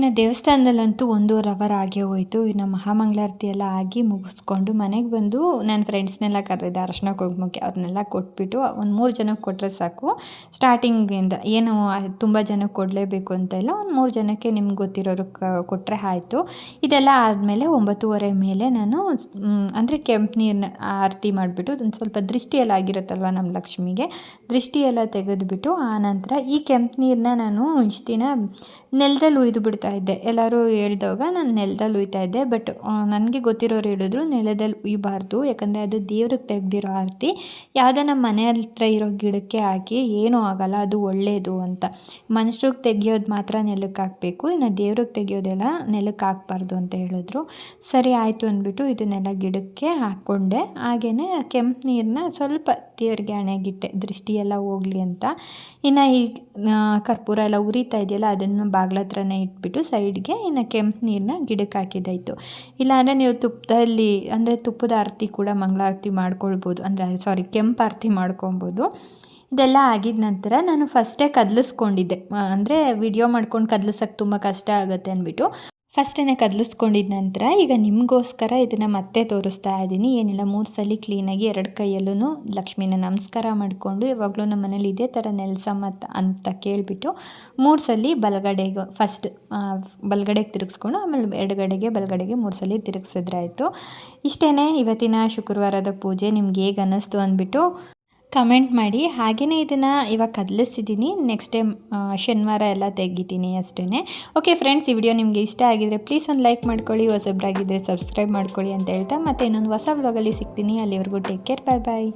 ಇನ್ನು ದೇವಸ್ಥಾನದಲ್ಲಂತೂ ಒಂದೂವರೆ ಅವರ್ ಆಗೇ ಹೋಯಿತು. ಇನ್ನು ಮಹಾಮಂಗಳಾರತಿ ಎಲ್ಲ ಆಗಿ ಮುಗಿಸ್ಕೊಂಡು ಮನೆಗೆ ಬಂದು ನನ್ನ ಫ್ರೆಂಡ್ಸ್ನೆಲ್ಲ ಕರೆದಿದ್ದೆ ಅರಶಿನ ಕುಂಕುಮಕ್ಕೆ ಅವ್ರನ್ನೆಲ್ಲ ಕೊಟ್ಬಿಟ್ಟು ಒಂದು ಮೂರು ಜನಕ್ಕೆ ಕೊಟ್ಟರೆ ಸಾಕು. ಸ್ಟಾರ್ಟಿಂಗಿಂದ ಏನು ತುಂಬ ಜನಕ್ಕೆ ಕೊಡಲೇಬೇಕು ಅಂತ ಇಲ್ಲ, ಒಂದು ಮೂರು ಜನಕ್ಕೆ ನಿಮ್ಗೆ ಗೊತ್ತಿರೋರು ಕೊಟ್ಟರೆ ಆಯಿತು. ಇದೆಲ್ಲ ಆದಮೇಲೆ ಒಂಬತ್ತುವರೆ ಮೇಲೆ ನಾನು ಅಂದರೆ ಕೆಂಪು ನೀರನ್ನ ಆರತಿ ಮಾಡಿಬಿಟ್ಟು ಒಂದು ಸ್ವಲ್ಪ ದೃಷ್ಟಿಯೆಲ್ಲ ಆಗಿರುತ್ತಲ್ವ ನಮ್ಮ ಲಕ್ಷ್ಮಿಗೆ ದೃಷ್ಟಿಯೆಲ್ಲ ತೆಗೆದುಬಿಟ್ಟು ಆನಂತರ ಈ ಕೆಂಪು ನೀರನ್ನ ನಾನು ಇಷ್ಟು ದಿನ ನೆಲದಲ್ಲಿ ಉಯ್ದು ಬಿಡ್ತಾ ಇದ್ದೆ ಎಲ್ಲರೂ ಹೇಳಿದಾಗ ನಾನು ನೆಲದಲ್ಲಿ ಉಯ್ತಾ ಇದ್ದೆ. ಬಟ್ ನನಗೆ ಗೊತ್ತಿರೋರು ಹೇಳಿದ್ರು ನೆಲದಲ್ಲಿ ಉಯ್ಯಬಾರ್ದು ಯಾಕಂದರೆ ಅದು ದೇವ್ರಿಗೆ ತೆಗೆದಿರೋ ಆರತಿ. ಯಾವುದೇ ನಮ್ಮ ಮನೆ ಹತ್ರ ಇರೋ ಗಿಡಕ್ಕೆ ಹಾಕಿ ಏನೂ ಆಗಲ್ಲ, ಅದು ಒಳ್ಳೆಯದು ಅಂತ. ಮನುಷ್ಯರಿಗೆ ತೆಗಿಯೋದು ಮಾತ್ರ ನೆಲಕ್ಕೆ ಹಾಕಬೇಕು. ಇನ್ನು ದೇವ್ರಿಗೆ ತೆಗಿಯೋದೆಲ್ಲ ನೆಲಕ್ಕೆ ಹಾಕ್ಬಾರ್ದು ಅಂತ ಹೇಳಿದ್ರು. ಸರಿ ಆಯಿತು ಅಂದ್ಬಿಟ್ಟು ಇದನ್ನೆಲ್ಲ ಗಿಡಕ್ಕೆ ಹಾಕ್ಕೊಂಡೆ. ಹಾಗೆಯೇ ಕೆಂಪು ನೀರನ್ನ ಸ್ವಲ್ಪ ದೇವ್ರಿಗೆ ಹಣೆಗಿಟ್ಟೆ. ದೃಷ್ಟಿಯೆಲ್ಲ ಹೋಗಲಿ ಅಂತ. ಇನ್ನು ಈ ಕರ್ಪೂರ ಎಲ್ಲ ಉರಿತಾ ಇದೆಯಲ್ಲ, ಅದನ್ನು ಬಾಗ್ಲ ಹತ್ರನೇ ಇಟ್ಬಿಟ್ಟು ಸೈಡ್ಗೆ ಇನ್ನು ಕೆಂಪು ನೀರನ್ನ ಗಿಡಕ್ಕೆ ಹಾಕಿದ್ದಾಯಿತು. ಇಲ್ಲಾಂದರೆ ನೀವು ತುಪ್ಪದಲ್ಲಿ, ಅಂದರೆ ತುಪ್ಪದ ಆರತಿ ಕೂಡ ಮಂಗಳಾರತಿ ಮಾಡ್ಕೊಳ್ಬೋದು. ಅಂದರೆ ಸಾರಿ ಕೆಂಪು ಆರತಿ ಮಾಡ್ಕೊಬೋದು ಇದೆಲ್ಲ ಆಗಿದ ನಂತರ ನಾನು ಫಸ್ಟೇ ಕದಲಿಸ್ಕೊಂಡಿದ್ದೆ. ಅಂದರೆ ವಿಡಿಯೋ ಮಾಡ್ಕೊಂಡು ಕದಲಿಸೋಕ್ಕೆ ತುಂಬ ಕಷ್ಟ ಆಗುತ್ತೆ ಅಂದ್ಬಿಟ್ಟು. ಫಸ್ಟೇ ಕದಲಿಸ್ಕೊಂಡಿದ್ದ ನಂತರ ಈಗ ನಿಮಗೋಸ್ಕರ ಇದನ್ನು ಮತ್ತೆ ತೋರಿಸ್ತಾ ಇದ್ದೀನಿ. ಏನಿಲ್ಲ, ಮೂರು ಸಲ ಕ್ಲೀನಾಗಿ ಎರಡು ಕೈಯಲ್ಲೂ ಲಕ್ಷ್ಮಿನ ನಮಸ್ಕಾರ ಮಾಡಿಕೊಂಡು ಯಾವಾಗಲೂ ನಮ್ಮ ಮನೇಲಿ ಇದೇ ಥರ ನೆಲ್ಸಮ್ಮ ಅಂತ ಕೇಳಿಬಿಟ್ಟು ಮೂರು ಸಲ ಬಲಗಡೆಗೆ ಫಸ್ಟ್ ಬಲಗಡೆಗೆ ತಿರುಗಿಸ್ಕೊಂಡು ಆಮೇಲೆ ಎಡಗಡೆಗೆ, ಬಲಗಡೆಗೆ ಮೂರು ಸಲ ತಿರುಗಿಸಿದ್ರಾಯಿತು ಇಷ್ಟೇ ಇವತ್ತಿನ ಶುಕ್ರವಾರದ ಪೂಜೆ, ನಿಮ್ಗೆ ಹೇಗೆ ಅನ್ನಿಸ್ತು ಅಂದ್ಬಿಟ್ಟು. ಕಮೆಂಟ್ ಮಾಡಿ. ಹಾಗೆಯೇ ಇದನ್ನು ಇವಾಗ ಕದಲಿಸಿದ್ದೀನಿ ನೆಕ್ಸ್ಟ್ ಡೇ ಶನಿವಾರ ಎಲ್ಲ ತೆಗಿತೀನಿ ಅಷ್ಟೇ ಓಕೆ ಫ್ರೆಂಡ್ಸ್ ಈ ವಿಡಿಯೋ ನಿಮಗೆ ಇಷ್ಟ ಆಗಿದರೆ ಪ್ಲೀಸ್ ಒಂದು ಲೈಕ್ ಮಾಡ್ಕೊಳ್ಳಿ ಹೊಸಬ್ರಾಗಿದ್ದರೆ ಸಬ್ಸ್ಕ್ರೈಬ್ ಮಾಡ್ಕೊಳ್ಳಿ ಅಂತ ಹೇಳ್ತಾ ಮತ್ತೆ ಇನ್ನೊಂದು ಹೊಸ ವ್ಲಾಗಲ್ಲಿ ಸಿಗ್ತೀನಿ. ಅಲ್ಲಿವರೆಗೂ ಟೇಕ್ ಕೇರ್ ಬಾಯ್ ಬಾಯ್